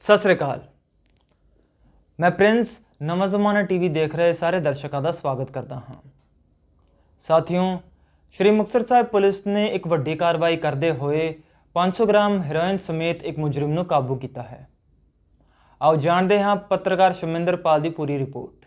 ਸਤਿ ਸ੍ਰੀ ਅਕਾਲ। ਮੈਂ ਪ੍ਰਿੰਸ ਨਵਾਂ ਜ਼ਮਾਨਾ ਟੀਵੀ ਦੇਖ ਰਹੇ ਸਾਰੇ ਦਰਸ਼ਕਾਂ ਦਾ ਸਵਾਗਤ ਕਰਦਾ ਹਾਂ। ਸਾਥੀਓ, ਸ਼੍ਰੀ ਮੁਕਤਸਰ ਸਾਹਿਬ ਪੁਲਿਸ ਨੇ ਇੱਕ ਵੱਡੀ ਕਾਰਵਾਈ ਕਰਦੇ ਹੋਏ 500 ਗ੍ਰਾਮ ਹੈਰੋਇਨ ਸਮੇਤ ਇੱਕ ਮੁਜਰਮ ਨੂੰ ਕਾਬੂ ਕੀਤਾ ਹੈ। ਆਓ ਜਾਣਦੇ ਹਾਂ ਪੱਤਰਕਾਰ ਸ਼ਮਿੰਦਰ ਪਾਲ ਦੀ ਪੂਰੀ ਰਿਪੋਰਟ।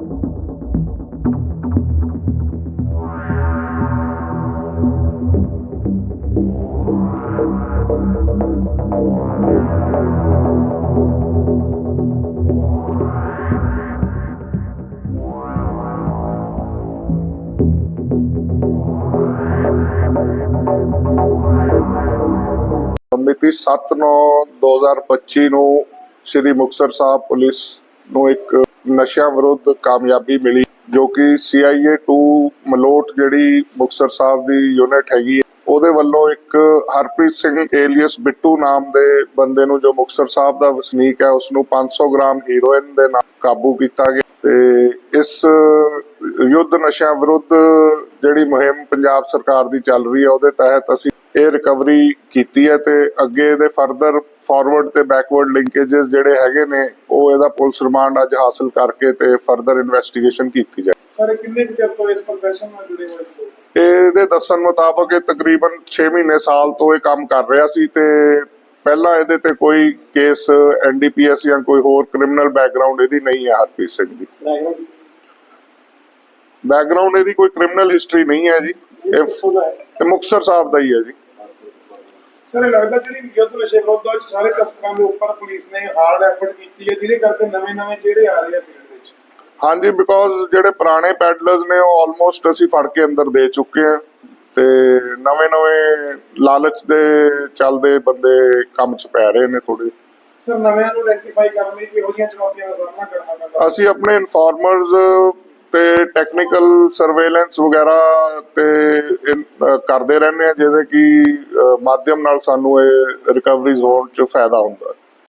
ਮਿਤੀ 7/9/2025 ਨੂੰ ਸ੍ਰੀ ਮੁਕਤਸਰ ਸਾਹਿਬ ਪੁਲਿਸ ਨੂੰ ਇੱਕ ਨਸ਼ਿਆਂ ਵਿਰੁੱਧ ਕਾਮਯਾਬੀ ਮਿਲੀ ਜੋ ਕਿ CIA 2 ਮਲੋਟ ਜਿਹੜੀ ਮੁਕਤਸਰ ਸਾਹਿਬ ਦੀ ਯੂਨਿਟ ਹੈਗੀ ਹੈ, ਉਹਦੇ ਵੱਲੋਂ ਇੱਕ ਹਰਪ੍ਰੀਤ ਸਿੰਘ ਏਲੀਅਸ ਬਿੱਟੂ ਨਾਮ ਦੇ ਬੰਦੇ ਨੂੰ ਜੋ ਮੁਕਤਸਰ ਸਾਹਿਬ ਦਾ ਵਸਨੀਕ ਹੈ ਉਸ ਨੂੰ 500 ਗ੍ਰਾਮ ਹੀਰੋਇਨ ਦੇ ਨਾਲ ਕਾਬੂ ਕੀਤਾ ਗਿਆ ਤੇ ਇਸ ਯੁੱਧ ਨਸ਼ਿਆਂ ਵਿਰੁੱਧ ਜਿਹੜੀ ਮੁਹਿੰਮ ਪੰਜਾਬ ਸਰਕਾਰ ਦੀ ਚੱਲ ਰਹੀ ਹੈ ਉਹਦੇ ਤਹਿਤ ਅਸੀਂ ਇਹ ਰਿਕਵਰੀ ਕੀਤੀ ਹੈ ਤੇ ਅੱਗੇ ਇਹਦੇ ਫਰਦਰ ਫਾਰਵਰਡ ਤੇ ਬੈਕਵਰਡ ਲਿੰਕੇजेस ਜਿਹੜੇ ਹੈਗੇ ਨੇ ਉਹ ਇਹਦਾ ਪੁਲਿਸ ਰਿਮਾਂਡ ਅੱਜ ਹਾਸਲ ਕਰਕੇ ਤੇ ਫਰਦਰ ਇਨਵੈਸਟੀਗੇਸ਼ਨ ਕੀਤੀ ਜਾਏ। ਸਰ ਕਿੰਨੇ ਚਿਰ ਤੋਂ ਇਸ profession ਨਾਲ ਜੁੜੇ ਹੋਏ ਸੀ? ਇਹਦੇ ਦੱਸਣ ਮੁਤਾਬਕ ਇਹ ਤਕਰੀਬਨ 6 ਮਹੀਨੇ ਸਾਲ ਤੋਂ ਇਹ ਕੰਮ ਕਰ ਰਿਹਾ ਸੀ ਤੇ ਪਹਿਲਾਂ ਇਹਦੇ ਤੇ ਕੋਈ ਕੇਸ ਐਨਡੀਪੀਐਸ ਜਾਂ ਕੋਈ ਹੋਰ ਕ੍ਰਿਮੀਨਲ ਬੈਕਗ੍ਰਾਉਂਡ ਇਹਦੀ ਨਹੀਂ ਹੈ ਹਰਪ੍ਰੀਤ ਸਿੰਘ ਦੀ ਬੈਕਗ੍ਰਾਉਂਡ ਇਹਦੀ ਕੋਈ ਕ੍ਰਿਮੀਨਲ ਹਿਸਟਰੀ ਨਹੀਂ ਹੈ ਜੀ। ਇਹ ਮੁਕਤਸਰ ਸਾਹਿਬ ਦਾ ਹੀ ਹੈ ਜੀ। ਸਰ ਇਹ ਲੱਗਦਾ ਜਿਹੜੀ ਯੁੱਧ ਨਸ਼ੇ ਵਿਰੁੱਧ ਆ, ਸਾਰੇ ਤਸਕਰਾਂ ਦੇ ਉੱਪਰ ਪੁਲਿਸ ਨੇ ਹਾਰਡ ਐਫਰਟ ਕੀਤੀ ਹੈ ਜਿਹਦੇ ਕਰਕੇ ਨਵੇਂ-ਨਵੇਂ ਚਿਹਰੇ ਆ ਰਹੇ ਆ ਫੀਲਡ ਵਿੱਚ। ਹਾਂਜੀ ਬਿਕੋਜ਼ ਜਿਹੜੇ ਪੁਰਾਣੇ ਪੈਡਲਰਸ ਨੇ ਉਹ ਆਲਮੋਸਟ ਅਸੀਂ ਫੜ ਕੇ ਅੰਦਰ ਦੇ ਚੁੱਕੇ ਆ ਤੇ ਨਵੇਂ-ਨਵੇਂ ਲਾਲਚ ਦੇ ਚੱਲਦੇ ਬੰਦੇ ਕੰਮ 'ਚ ਪੈ ਰਹੇ ਨੇ ਥੋੜੇ ਸਰ ਨਵਿਆਂ ਨੂੰ ਆਇਡੈਂਟੀਫਾਈ ਕਰਨ ਲਈ ਕਿਹੋ ਜਿਹੀਆਂ ਚੁਣੌਤੀਆਂ ਦਾ ਸਾਹਮਣਾ ਕਰਨਾ ਪੈਂਦਾ। ਅਸੀਂ ਆਪਣੇ ਇਨਫਾਰਮਰਸ ਤੇ ਟੈਕਨੀਕਲ ਸਰਵੇਲੈਂਸ ਵਗੈਰਾ ਤੇ ਕਰਦੇ ਰਹਿੰਦੇ ਆ, ਜਿਹਦੇ ਕਿ ਮਾਧਿਅਮ ਨਾਲ ਸਾਨੂੰ ਇਹ ਰਿਕਵਰੀ ਜ਼ੋਨ 'ਚ ਫਾਇਦਾ ਹੁੰਦਾ